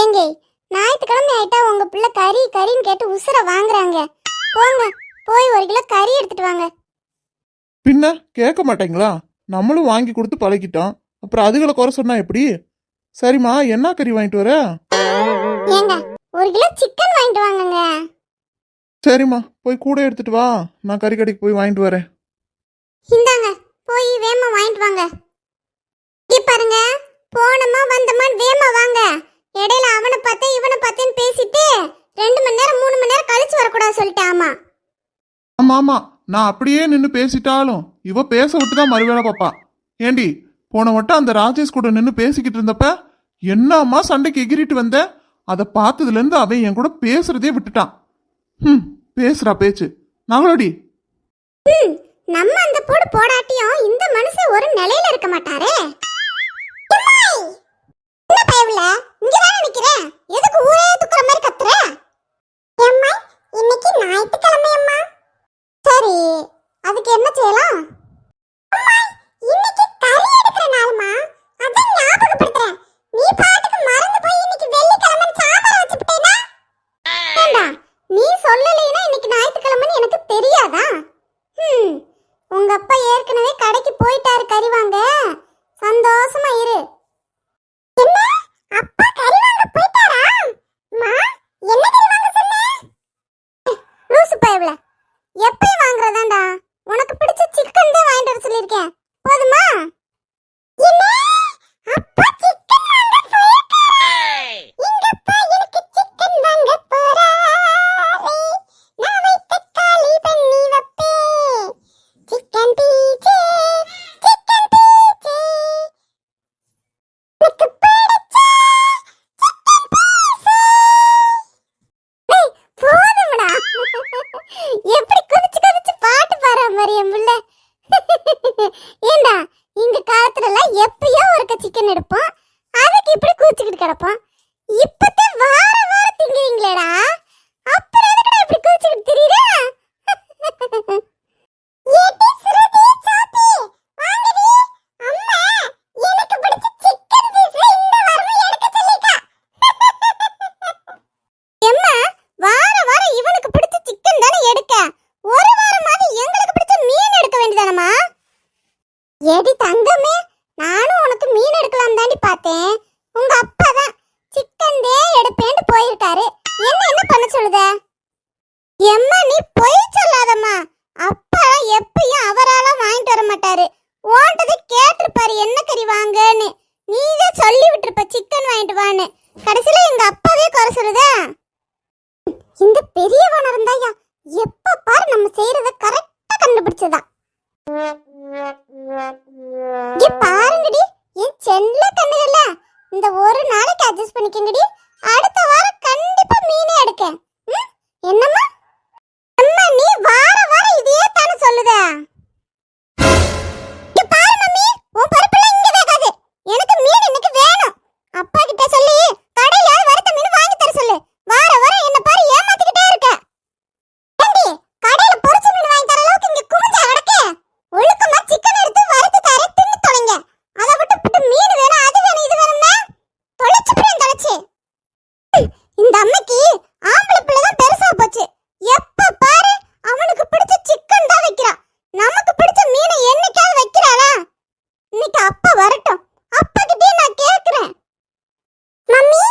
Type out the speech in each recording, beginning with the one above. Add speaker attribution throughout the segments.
Speaker 1: ஏங்க ஞாயிற்றுக்கிழமை ஆயிட்டா உங்க பிள்ளை கறி கறின்னு கேட்டு உசுர வாங்குறாங்க. போங்க போய் ஒரு கிலோ கறி எடுத்துட்டு வாங்க.
Speaker 2: பின்ன கேட்க மாட்டேங்களா? நம்மளும் வாங்கி கொடுத்து பழகிட்டோம். அப்புறம் அதுகளை குறை சொன்னா எப்படி? சரிம்மா என்ன கறி வாங்கிட்டு வர?
Speaker 1: ஏங்க ஒரு கிலோ சிக்கன் வாங்கிட்டு வாங்கங்க.
Speaker 2: சரிம்மா போய் கூட எடுத்துட்டு வா. நான் கறி கடைக்கு போய் வாங்கிட்டு வரேன்.
Speaker 1: இந்தாங்க போய் வேமா ஆமா
Speaker 2: ஆமா நான் அப்படியே நின்று பேசிட்டாலும் இவ பேச விட்டு தான் மறுவேளை பாப்பா. ஏண்டி போன வட்டம் அந்த ராஜேஷ் கூட நின்று பேசிக்கிட்டு இருந்தப்ப என்னம்மா சண்டைக்கு எகிரிட்டு வந்த? அதை பார்த்ததுல இருந்து அவன் என் கூட பேசுறதே விட்டுட்டான். ம் பேசுறா பேச்சு. நாங்களோடி
Speaker 1: ம் நம்ம அந்த போடு போடாட்டியும் இந்த மனுஷன் ஒரு நிலையில இருக்க மாட்டாரே. என்ன பயவுல? இங்க நிக்கிறேன். எதுக்கு ஊரே துக்குற மாதிரி கத்துற எம்மாய் இன்னைக்கு ஞாயிற்றுக்கிழமை அம்மா சரி அதுக்கு என்ன செய்யலாம் அம்மாய் இன்னைக்கு கறி எடுக்கிற நாளுமா அதான் ஞாபகப்படுத்துறேன் நீ பாட்டுக்கு மறந்து போய் இன்னைக்கு வெள்ளிக்கிழமை சாம்பார் வச்சுட்டேனா ஏண்டா சொல்லல. ஏண்டா? இந்த காலத்துல எல்லாம் எப்பயோ ஒருக்க சிக்கன் எடுப்போம். அதுக்கு இப்படி கூச்சிக்கிட்டு கிடப்போம். எம்மா நீ பொய் சொல்லாதம்மா. அப்பா எப்பயும் அவரால வாங்கிட்டு வர மாட்டாரு. ஓண்டதை கேட்டிருப்பாரு என்ன கறி வாங்கன்னு? நீதே சொல்லி விட்டுருப்ப சிக்கன் வாங்கிட்டு வான்னு. கடைசியில எங்க அப்பாவே குறை சொல்லுதா? இந்த பெரியவன் இருந்தாயா? எப்ப பாரு நம்ம செய்யறத கரெக்டா கண்டுபிடிச்சதா. பாருங்கடி என் செல்ல கண்ணுகள்ல இந்த ஒரு நாளைக்கு அட்ஜஸ்ட் பண்ணிக்கங்கடி அடுத்த வாரம் கண்டிப்பா மீனே எடுக்க ம்? என்னம்மா அம்மா நீ வார வாரம் இதையே தானே சொல்லுத இங்க பாரு மம்மி உன் பருப்புல இங்க வேகாது எனக்கு மீன் இன்னைக்கு வேணும் அப்பா கிட்ட சொல்லி கடையில வறுத்த மீன் வாங்கி தர சொல்லு வார வாரம் என்ன பாரு ஏமாத்திக்கிட்டே இருக்க ஏண்டி கடையில பொரிச்ச மீன் வாங்கி தர அளவுக்கு இங்க குமிஞ்சா கிடக்கு ஒழுக்கமா சிக்கன் எடுத்து வறுத்து தர தின்னு தொலைங்க அதை விட்டு புட்டு மீன் வேணும் அது வேணும் இது வேணும்னா தொலைச்சு போய் தொலைச்சு இந்த அம்மைக்கு ஆம்பளை பிள்ளை தான் பெருசா போச்சு எப்ப பாரு அவனுக்கு பிடிச்ச சிக்கன் தான் வைக்கிறான் நமக்கு பிடிச்ச மீனை என்னைக்காவது வைக்கிறாளா இன்னைக்கு அப்பா வரட்டும் அப்பா கிட்டே நான் கேக்குறேன் மம்மி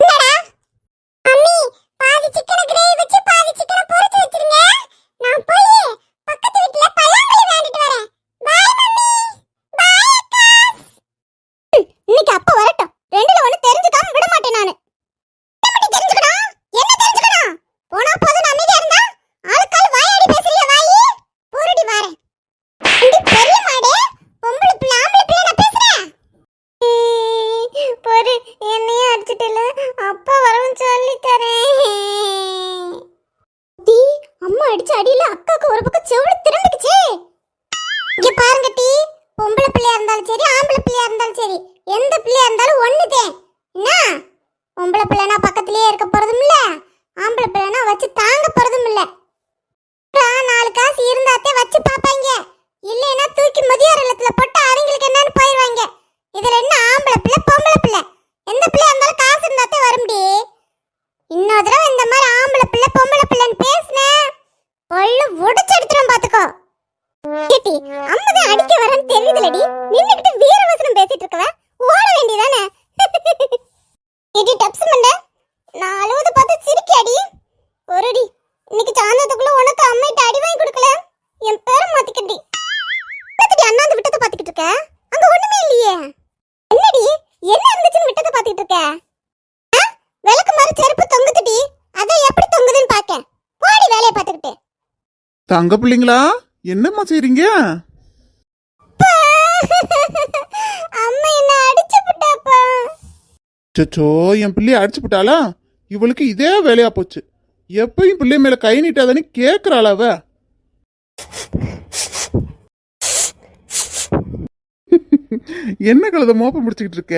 Speaker 1: என்னடா மம்மி பாதி சிக்கனை கிரேவி வச்சு பாதி சிக்கனை பொரிச்சு வச்சிருங்க நான் போய் பக்கத்து வீட்ல பல்லாங்குழி விளையாடிட்டு வரேன் பாய் மம்மி பாய் அக்கா இன்னைக்கு அப்பா வரட்டும் ரெண்டுல ஒண்ணு தெரிஞ்சுக்காம விட மாட்டேன் நானு என்ன தெரிஞ்சுக்கணும் என்ன தெரிஞ்சுக்கணும் போனா போதும் நான் அமைதியா இருந்தா ஆளுக்கால் வாயாடி பேசுறிய வாயி போரடி வாரேன் இந்த பெரிய மாடே பொம்பளை பிள்ளை ஆம்பளை பிள்ளை நான் பேசுறேன் பொறு என்னையும் அடிச்சிட்டல நான் சொல்லி தரேன் டி அம்மா அடிச்ச அடியில அக்காக்கு ஒரு பக்கம் செவுடு திரும்பிக்குச்சே இங்க பாருங்க டி. பொம்பளை பிள்ளையா இருந்தாலும் சரி ஆம்பளை பிள்ளையா இருந்தாலும் சரி எந்த பிள்ளையா இருந்தாலும் ஒண்ணுதேன் கேக்குதுலடி நின்னுகிட்டு வீர வசனம் பேசிட்டு இருக்கவ ஓட வேண்டியதானே? எடி டப்ஸ் மண்ட. நான் அழுவது பார்த்து சிரிக்காடி ஒருடி இன்னைக்கு சாந்தத்துக்குள்ள உனக்கு அம்மைட்ட அடி வாங்கி கொடுக்கல? என் பேரை மாத்திக்கடி. என்னடி அண்ணா அந்த விட்டத்தை பாத்துக்கிட்டு இருக்க? அங்க ஒண்ணுமே இல்லையே. என்னடி என்ன இருந்துச்சுன்னு விட்டத்தை பாத்துக்கிட்டு இருக்க? விளக்கு மாதிரி செருப்பு தொங்குதுடி.
Speaker 2: அதான் எப்படி தொங்குதுன்னு பாக்க போடி வேலையை பாத்துக்கிட்டு தங்க பிள்ளைங்களா என்னம்மா செய்றீங்க?
Speaker 1: அம்மா என்ன அடிச்சு விட்டாப்பா
Speaker 2: சச்சோ என் பிள்ளைய அடிச்சு விட்டாளா இவளுக்கு இதே வேலையா போச்சு. எப்பயும் பிள்ளை மேல கை நீட்டாதானே கேக்குறாள் அவ என்ன கழுத மோப்பம் முடிச்சுக்கிட்டு இருக்க?